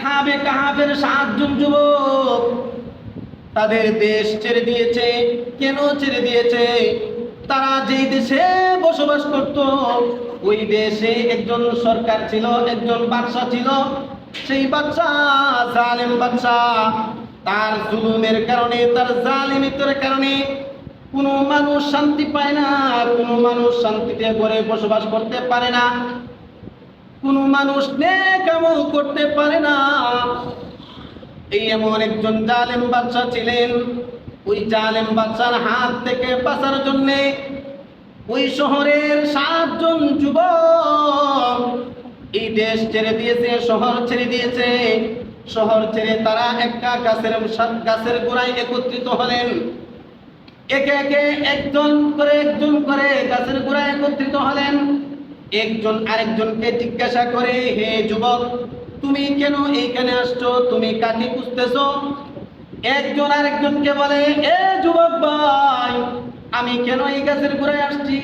আসহাবে কাহাবের সাতজন যুবক। তাদের দেশ ছেড়ে দিয়েছে। কেন ছেড়ে দিয়েছে? তারা যেই দেশে বসবাস করত, ওই দেশে একজন সরকার ছিল, একজন বাদশা ছিল। সেই বাদশা জালেম বাদশা তার জুলুমের কারণে, তার জালিমিতের কারণে কোনো মানুষ শান্তি পায় না, কোনো মানুষ শান্তিতে ঘরে বসবাস করতে পারে না। কোনো মানুষ নেক আমল করতে পারে না। এই এমন একজন জালেম বাদশা ছিলেন। ওই জালেম বাদশার হাত থেকে বাঁচার জন্যে ওই শহরের সাতজন যুবক এই দেশ ছেড়ে দিয়েছে, শহর ছেড়ে দিয়েছে। শহর ছেড়ে তারা একটা গাছের গাছের গোড়ায় একত্রিত হলেন। একে একে একজন করে একজন করে গাছের গোড়ায় একত্রিত হলেন। একজন আরেকজনকে জিজ্ঞাসা করে, হে যুবক, তুমি কেন এইখানে আসছো? তুমি কাকে খুঁজতেছো? একজন আরেকজনকে বলে, এ যুবক ভাই, আমি কেন এই গাছের ঘুরে আসছি?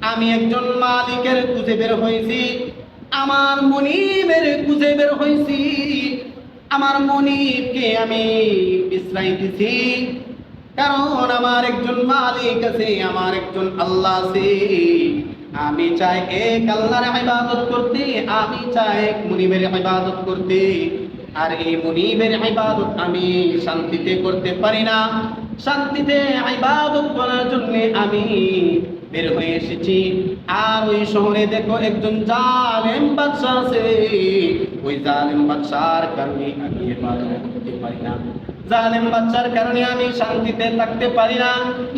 আমি একজন মালিকের খুঁজে বের হয়েছি। আমার মনিবের খুঁজে বের হয়েছি। আমার মনিবকে আমি বিশ্রাই দিছি। কারণ আমার একজন মালিক আছে, আমার একজন আল্লাহ আছে। আমি চাই এক আল্লাহর ইবাদত করতে, আমি চাই এক মুনিবের ইবাদত করতে। আর এই মুনিবের ইবাদত আমি শান্তিতে করতে পারি না। শান্তিতে ইবাদত করার জন্য আমি বের হয়ে এসেছি। আর ওই শহরে দেখো একজন জালেম বাদশা আছে। ওই জালেম বাদশার কারণে আমি ইবাদত করতে পারি না। জালেম বাচ্চার কারণে আমি শান্তিতে থাকতে পারি না।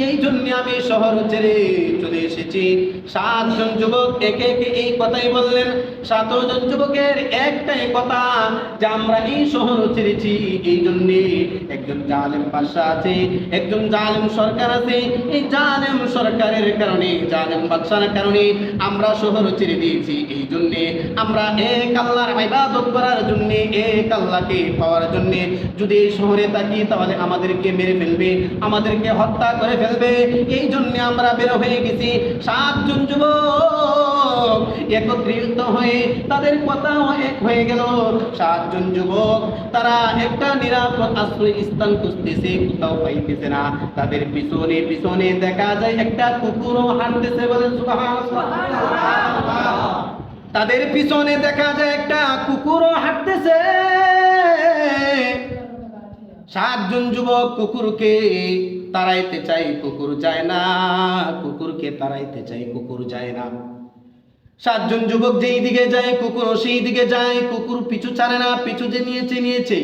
এই জন্য আমি শহর ছেড়ে চলে এসেছি। সাতজন যুবক একে একে এই কথাই বললেন। সাতজন যুবকের একটাই কথা, যে আমরা এই শহর ছেড়েছি। এই জন্য একজন জালেম বাদশা আছে, একজন জালেম সরকার আছে। এই জালেম সরকারের কারণে, জালেম বাদশার কারণে আমরা শহর ছেড়ে দিয়েছি। এই জন্য আমরা এক আল্লাহর ইবাদত করার জন্য, এক আল্লাহকে পাওয়ার জন্য যদি এই শহরে থাকি তাহলে আমাদেরকে মেরে ফেলবে, আমাদেরকে হত্যা করে ফেলবে। এই জন্য আমরা বের হয়ে গেছি। সাতজন যুবক একত্রিত হয়ে তাদের কথাও এক হয়ে গেল। সাতজন যুবক, তারা একটা নিরাপদ আশ্রয় স্থান খুঁজতেছে, কোথাও পাইতেছে না। তাদের পিছনে পিছনে দেখা যায় একটা কুকুরও হাঁটতেছে সুবহানাল্লাহ। তাদের পিছনে দেখা যায় একটা কুকুরও হাঁটতেছে। সাতজন যুবক কুকুরকে তাড়াইতে চাই, কুকুর যায় না, কুকুরকে তাড়াইতে চাই, কুকুর যায় না। সাতজন যুবক যেই দিকে যায় কুকুরও সেই দিকে যায়, কুকুর পিছু ছাড়ে না, পিছু যে নিয়েছে নিয়েছে।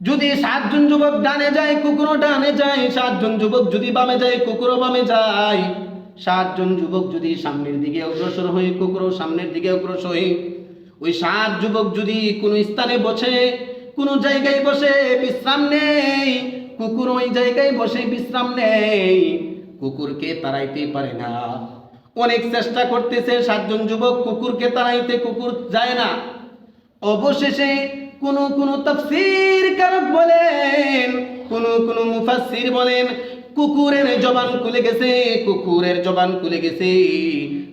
যদি সাতজন যুবক ডানে যায়, কুকুরও ডানে যায়, সাতজন যুবক যদি বামে যায়, কুকুরও বামে যায়। সাতজন যুবক যদি সামনের দিকে অগ্রসর হয়ে, কুকুরও সামনের দিকে অগ্রসর হয়ে। ওই সাত যুবক যদি কোনো স্থানে বসে কোনো জায়গায় বসে বিশ্রাম নেই, কুকুর ওই জায়গায় বসে বিশ্রাম নেই। কুকুরকে তাড়াইতে পারে না। অনেক চেষ্টা করতেছে সাতজন যুবক, কুকুরকে তাড়াইতে কুকুর যায় না। অবশেষে কোন কোন তাফসীর কারক বলেন, কোন কোন মুফাসসির বলেন, কুকুরের জবান খুলে গেছে, কুকুরের জবান খুলে গেছে।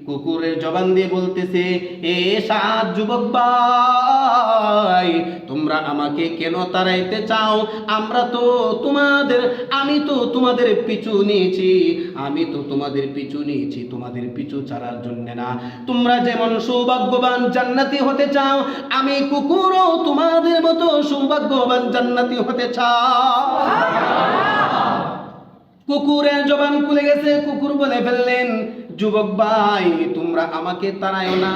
কুকুরের জবান দিয়ে বলতেছে, এ সাত যুবক ভাই, তোমরা আমাকে কেন তাড়াইতে চাও? আমরা তো তোমাদের, আমি তো তোমাদের পিছু নিয়েছি। আমি তো তোমাদের পিছু নিয়েছি, তোমাদের পিছু ছাড়ার জন্য না। তোমরা যেমন সৌভাগ্যবান জান্নাতি হতে চাও, আমি কুকুরও তোমাদের মতো সৌভাগ্যবান জান্নাতি হতে চাও। কুকুরের জবান খুলে গেছে, কুকুর বলে ফেললেন যুবক ভাই তোমরা আমাকে তাড়ায় না।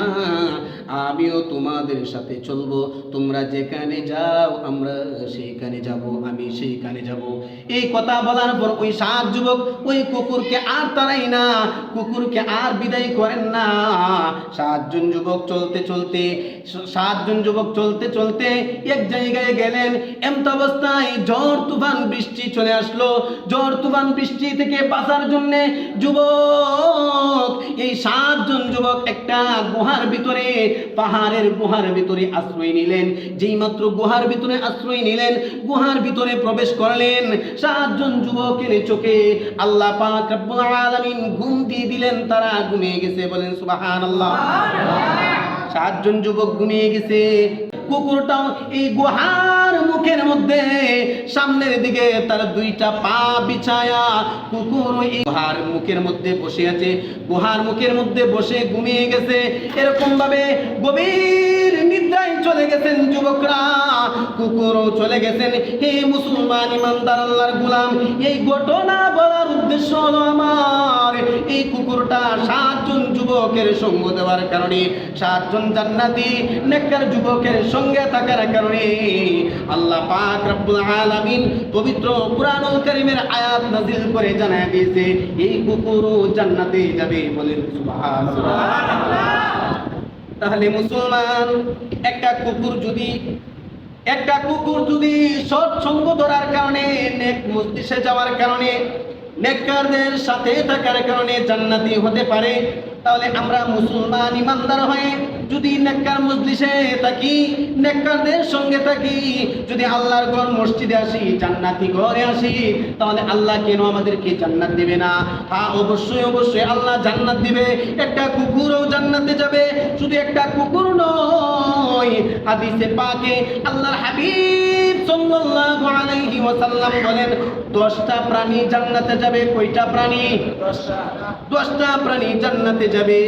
আমিও তোমাদের সাথে চলবো। তোমরা যেখানে যাও, আমরা সেইখানে যাব, আমি সেইখানে যাব। এই কথা বলার পর ওই সাত যুবক ওই কুকুরকে আর তাড়াই না, কুকুরকে আর বিদায় করেন না। সাতজন যুবক চলতে চলতে, সাতজন যুবক চলতে চলতে এক জায়গায় গেলেন। এমত অবস্থায় ঝড়, তুফান, বৃষ্টি চলে আসলো। ঝড়, তুফান, বৃষ্টি থেকে বাঁচার জন্য যুবক, এই সাতজন যুবক একটা গুহার ভিতরে পাহাড়ের গুহার ভিতরে আশ্রয় নিলেন। যেই মাত্র গুহার ভিতরে আশ্রয় নিলেন গুহার ভিতরে প্রবেশ করলেন। সাতজন যুবকের চোখে আল্লাহ পাক রব্বুল আলামিন ঘুম দিয়ে দিলেন তারা ঘুমিয়ে গেছে বলেন সুবহানাল্লাহ। সাতজন যুবক ঘুমিয়ে গেছে। কুকুরটাও এই গুহার মুখের মধ্যে, সামনের দিকে তার দুইটা পা বিছায়া কুকুর এই গুহার মুখের মধ্যে বসে আছে। গুহার মুখের মধ্যে বসে ঘুমিয়ে গেছে। এরকম ভাবে গভীর নিদ্রায় চলে গেছেন যুবকরা। কুকুরও চলে গেছেন। হে মুসলমান ইমানদার আল্লাহর গুলাম, এই ঘটনা বলার উদ্দেশ্য হলো আমার। এই কুকুরটা সাতজন যুবকের সঙ্গ দেওয়ার কারণে, সাতজন জান্নাতি, নেককার যুবকের সঙ্গে থাকার কারণে আল্লাহ পাক রব্বুল আলামিন পবিত্র কুরআনুল কারীমের আয়াত নাযিল করে জানায় দিয়েছে, এই কুকুরও জান্নাতে যাবে বলেন সুবহানাল্লাহ। তাহলে মুসলমান, একটা কুকুর যদি একটা কুকুর যদি সৎসঙ্গ ধরার কারণে, নেক মস্তিষ্কে যাওয়ার কারণে, নেককারদের সাথে থাকার কারণে জান্নাতি হতে পারে, তাহলে আমরা মুসলমান ইমানদার হয়ে যদি নেককার মজলিসে থাকি, নেককারদের সঙ্গে থাকি, যদি আল্লাহর ঘর মসজিদে আসি, জান্নাতি ঘরে আসি, তাহলে আল্লাহ কেন আমাদেরকে জান্নাত দিবে না? হ্যাঁ অবশ্যই অবশ্যই আল্লাহ জান্নাত দিবে। একটা কুকুরও জান্নাতে যাবে। শুধু একটা কুকুর নয় হাদিসে পাকে আল্লাহর হাবিব সাল্লাল্লাহু আলাইহি ওয়াসাল্লাম বলেন 10টা প্রাণী জান্নাতে যাবে, কয়টা প্রাণী? 10টা প্রাণী জান্নাতে যাবে।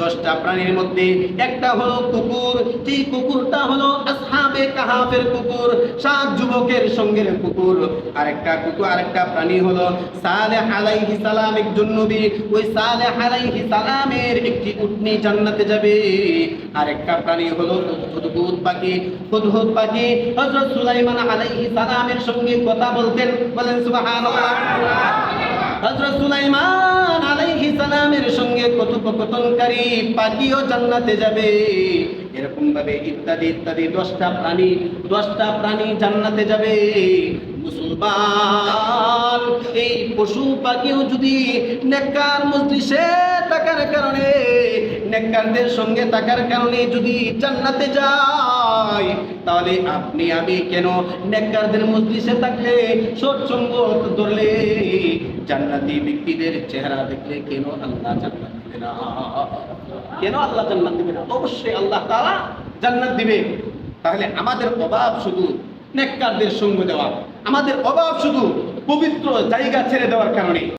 10টা প্রাণীর মধ্যে একটা হলো কুকুর, যেই কুকুরটা হলো আসহাবে কাহাফের কুকুর, সাত যুবকের সঙ্গের কুকুর। আরেকটা কুকুর, আরেকটা প্রাণী হলো সালেহ আলাইহিস সালাম, একজন নবী। ওই সালেহ আলাইহিস সালামের একটি উটনি জান্নাতে যাবে। আরেকটা প্রাণী হলো হুদহুদ পাখি হুদহুদ পাখি। হযরত সুলাইমান আলাইহিস সালামের সঙ্গে কথা বলতেন, বলেন, সুবহানাল্লাহ। হযরত সুলাইমান আলাইহিস সালামের সঙ্গে কথোপকথনকারী পাখিও জান্নাতে যাবে। এরকম ভাবে ইত্যাদি ইত্যাদি দশটা প্রাণী দশটা প্রাণী জান্নাতে যাবে। মুসলমান এই পশু পাখিও যদি নেককার মজলিসে থাকার কারণে, নেককারদের সঙ্গে থাকার কারণে যদি জান্নাতে যায়, তাহলে আপনি, আমি কেন নেককারদের মজলিসে থাকলে সৎসঙ্গ ধরলে? জান্নাতি ব্যক্তিদের চেহারা দেখলে কেন আল্লাহ জান্নাত দিবে না? কেন আল্লাহ জান্নাত দিবে না? অবশ্যই আল্লাহ তাআলা জান্নাত দিবে। তাহলে আমাদের অভাব শুধু নেককারদের সঙ্গ দেওয়া। আমাদের অভাব শুধু পবিত্র জায়গা ছেড়ে দেওয়ার কারণে।